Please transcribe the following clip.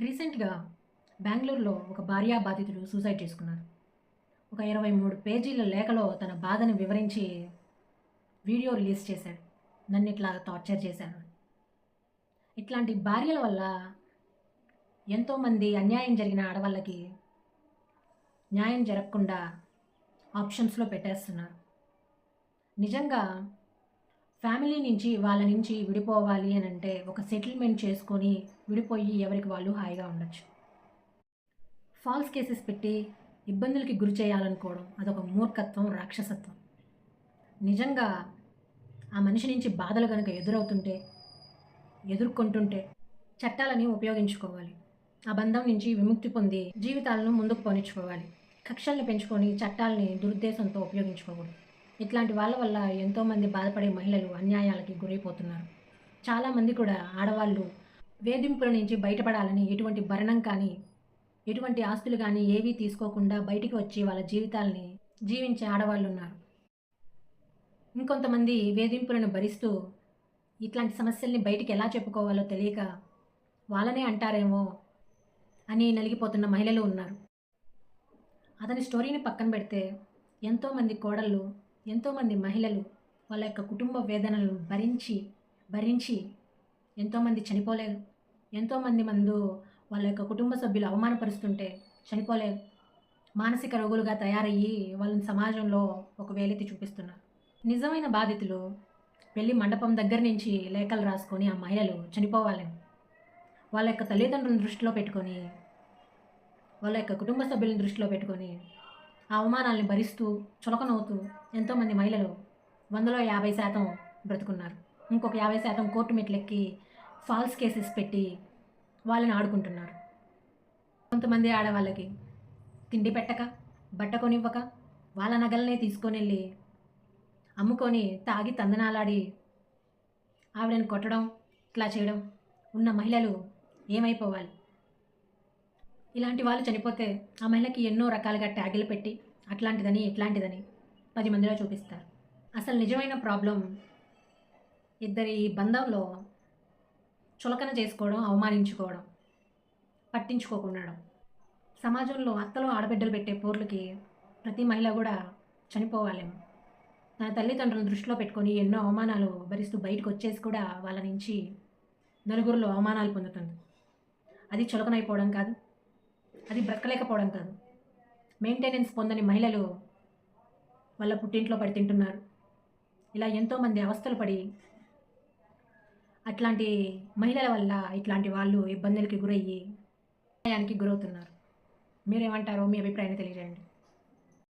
రీసెంట్గా బెంగళూరులో ఒక భార్యా బాధితుడు సూసైడ్ చేసుకున్నారు ఒక ఇరవై మూడు పేజీల లేఖలో తన బాధను వివరించి వీడియో రిలీజ్ చేశాడు. నన్ను ఇట్లా టార్చర్ చేశాను ఇట్లాంటి భార్యల వల్ల ఎంతోమంది అన్యాయం జరిగిన ఆడవాళ్ళకి న్యాయం జరగకుండా ఆప్షన్స్లో పెట్టేస్తున్నారు. నిజంగా ఫ్యామిలీ నుంచి వాళ్ళ నుంచి విడిపోవాలి అని అంటే ఒక సెటిల్మెంట్ చేసుకొని విడిపోయి ఎవరికి వాళ్ళు హాయిగా ఉండొచ్చు. ఫాల్స్ కేసెస్ పెట్టి ఇబ్బందులకి గురి చేయాలనుకోవడం అదొక మూర్ఖత్వం రాక్షసత్వం. నిజంగా ఆ మనిషి నుంచి బాధలు కనుక ఎదురవుతుంటే ఎదుర్కొంటుంటే చట్టాలని ఉపయోగించుకోవాలి. ఆ బంధం నుంచి విముక్తి పొంది జీవితాలను ముందుకు పోనిచ్చుకోవాలి. కక్షల్ని పెంచుకొని చట్టాలని దురుద్దేశంతో ఉపయోగించుకోకూడదు. ఇట్లాంటి వాళ్ళ వల్ల ఎంతోమంది బాధపడే మహిళలు అన్యాయాలకి గురైపోతున్నారు. చాలామంది కూడా ఆడవాళ్ళు వేధింపుల నుంచి బయటపడాలని ఎటువంటి భరణం కానీ ఎటువంటి ఆస్తులు కానీ ఏవీ తీసుకోకుండా బయటికి వచ్చి వాళ్ళ జీవితాల్ని జీవించే ఆడవాళ్ళు ఉన్నారు. ఇంకొంతమంది వేధింపులను భరిస్తూ ఇట్లాంటి సమస్యల్ని బయటికి ఎలా చెప్పుకోవాలో తెలియక వాళ్ళనే అంటారేమో అని నలిగిపోతున్న మహిళలు ఉన్నారు. అతని స్టోరీని పక్కన పెడితే ఎంతోమంది కోడళ్ళు ఎంతోమంది మహిళలు వాళ్ళ యొక్క కుటుంబ వేదనలను భరించి భరించి ఎంతోమంది చనిపోలేదు ఎంతోమంది మందు వాళ్ళ యొక్క కుటుంబ సభ్యులు అవమానపరుస్తుంటే చనిపోలేదు మానసిక రోగులుగా తయారయ్యి వాళ్ళని సమాజంలో ఒక వేలెత్తి చూపిస్తున్నారు. నిజమైన బాధితులు పెళ్ళి మండపం దగ్గర నుంచి లేఖలు రాసుకొని ఆ మహిళలు చనిపోవాలని వాళ్ళ యొక్క తల్లిదండ్రులను దృష్టిలో పెట్టుకొని వాళ్ళ యొక్క కుటుంబ సభ్యులను దృష్టిలో పెట్టుకొని ఆ అవమానాల్ని భరిస్తూ చులకనవుతూ ఎంతోమంది మహిళలు వందలో యాభై శాతం బ్రతుకున్నారు. ఇంకొక యాభై శాతం కోర్టు మెట్లెక్కి ఫాల్స్ కేసెస్ పెట్టి వాళ్ళని ఆడుకుంటున్నారు. కొంతమంది ఆడవాళ్ళకి తిండి పెట్టక బట్ట కొనివ్వక వాళ్ళ నగలనే తీసుకొని వెళ్ళి అమ్ముకొని తాగి తందనాలాడి ఆవిడని కొట్టడం ఇట్లా చేయడం ఉన్న మహిళలు ఏమైపోవాలి? ఇలాంటి వాళ్ళు చనిపోతే ఆ మహిళకి ఎన్నో రకాలుగా ట్యాగులు పెట్టి అట్లాంటిదని ఇట్లాంటిదని పది మందిలో చూపిస్తారు. అసలు నిజమైన ప్రాబ్లం ఇద్దరి బంధంలో చులకన చేసుకోవడం అవమానించుకోవడం పట్టించుకోకుండా సమాజంలో అత్తలో ఆడబిడ్డలు పెట్టే పోర్లకి ప్రతి మహిళ కూడా చనిపోవాలేమో తన తల్లిదండ్రులను దృష్టిలో పెట్టుకొని ఎన్నో అవమానాలు భరిస్తూ బయటకు వచ్చేసి కూడా వాళ్ళ నుంచి నలుగురిలో అవమానాలు పొందుతుంది. అది చులకనైపోవడం కాదు. అది బ్రతకలేకపోవడం కాదు. మెయింటెనెన్స్ పొందని మహిళలు వాళ్ళ పుట్టింట్లో పడి తింటున్నారు. ఇలా ఎంతోమంది అవస్థలు పడి అట్లాంటి మహిళల వల్ల ఇట్లాంటి వాళ్ళు ఇబ్బందులకి గురయ్యి అన్యాయానికి గురవుతున్నారు. మీరేమంటారో మీ అభిప్రాయాన్ని తెలియజేయండి.